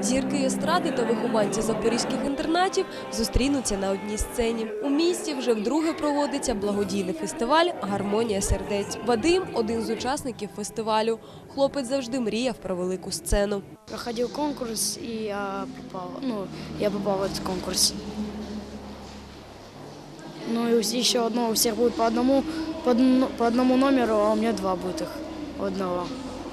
Зірки естради та вихованці запорізьких інтернатів зустрінуться на одній сцені. У місті вже вдруге проводиться благодійний фестиваль Гармонія сердець. Вадим один з учасників фестивалю. Хлопець завжди мріяв про велику сцену. Проходил конкурс, и я попал, ну, я попал в этот конкурс. Ну и еще одно, у всех будет по одному, по, одному номеру, а у меня два будет их, одного.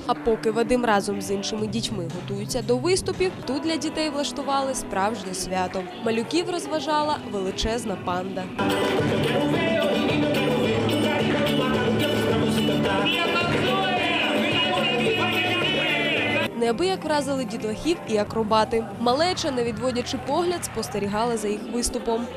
А поки Вадим разом з іншими дітьми готуються до виступів, тут для дітей влаштували справжнє свято. Малюків розважала величезна панда. Неабияк вразили дітлахів і акробати. Малеча, не відводячи погляд, спостерігала за їх виступом.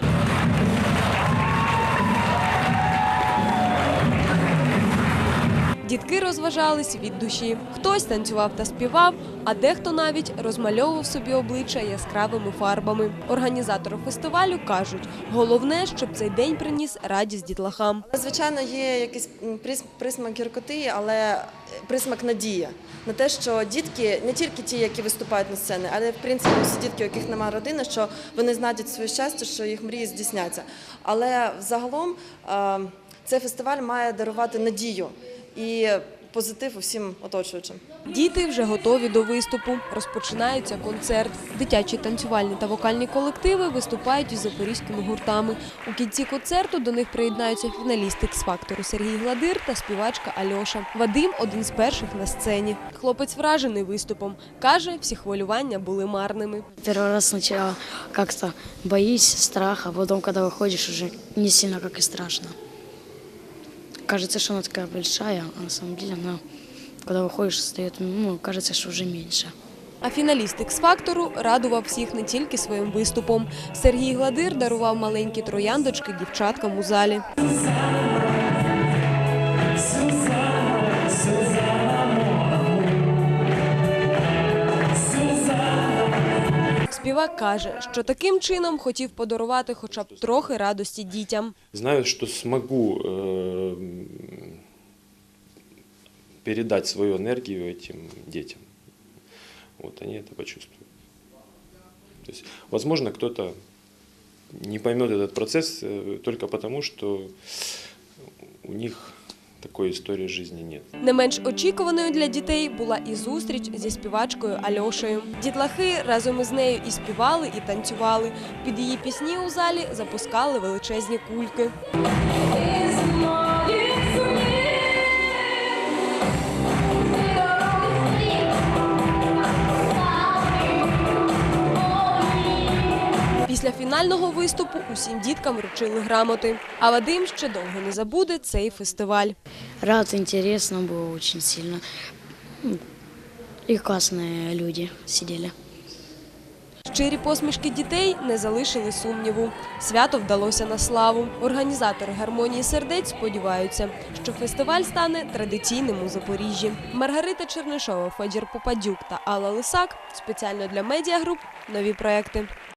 Дітки розважались від душі. Хтось танцював та співав, а дехто навіть розмальовував собі обличчя яскравими фарбами. Організатори фестивалю кажуть, головне, щоб цей день приніс радість дітлахам. Звичайно, є якийсь присмак гіркоти, але е, присмак надія на те, що дітки не тільки ті, які виступають на сцені, але в принципі всі дітки, у яких немає родини, що вони знайдуть своє щастя, що їх мрії здійсняться. Але взагалом е, цей фестиваль має дарувати надію і позитив усім оточуючим. Діти вже готові до виступу. Розпочинається концерт. Дитячі танцювальні та вокальні колективи виступають із запорізькими гуртами. У кінці концерту до них приєднаються фіналісти X-фактору Сергій Гладир та співачка Альоша. Вадим один з перших на сцені. Хлопець вражений виступом. каже, всі хвилювання були марними. Первый раз сначала как-то боюсь, страх, а потом, когда выходишь, уже не сильно как и страшно. Кажется, что она такая большая, а на самом деле она, когда выходишь, стает, ну, кажется, что уже меньше. А фіналіст X-фактору радував всіх не тільки своїм виступом. Сергій Гладир дарував маленькі трояндочки дівчаткам у залі. Співак каже, що таким чином хотів подарувати хоча б трохи радості дітям. Знаю, что смогу э, передать свою энергию этим детям. Вот они это почувствуют. То есть, возможно, кто-то не поймет этот процесс э, только потому, что у них такой истории жизни нет. Не менш очікуваною для дітей була і зустріч зі співачкою Альошею. Дітлахи разом із нею і співали, і танцювали. Під її пісні у залі запускали величезні кульки. Після фінального виступу усім діткам вручили грамоти. А Вадим ще довго не забуде цей фестиваль. Рад, интересно было очень сильно. М, И классные люди сидели. Щирі посмішки дітей не залишили сумніву. Свято вдалося на славу. Організатори гармонії сердець сподіваються, що фестиваль стане традиційним у Запоріжжі. Маргарита Чернишова, Федір Попадюк та Алла Лисак спеціально для медіагруп нові проекти.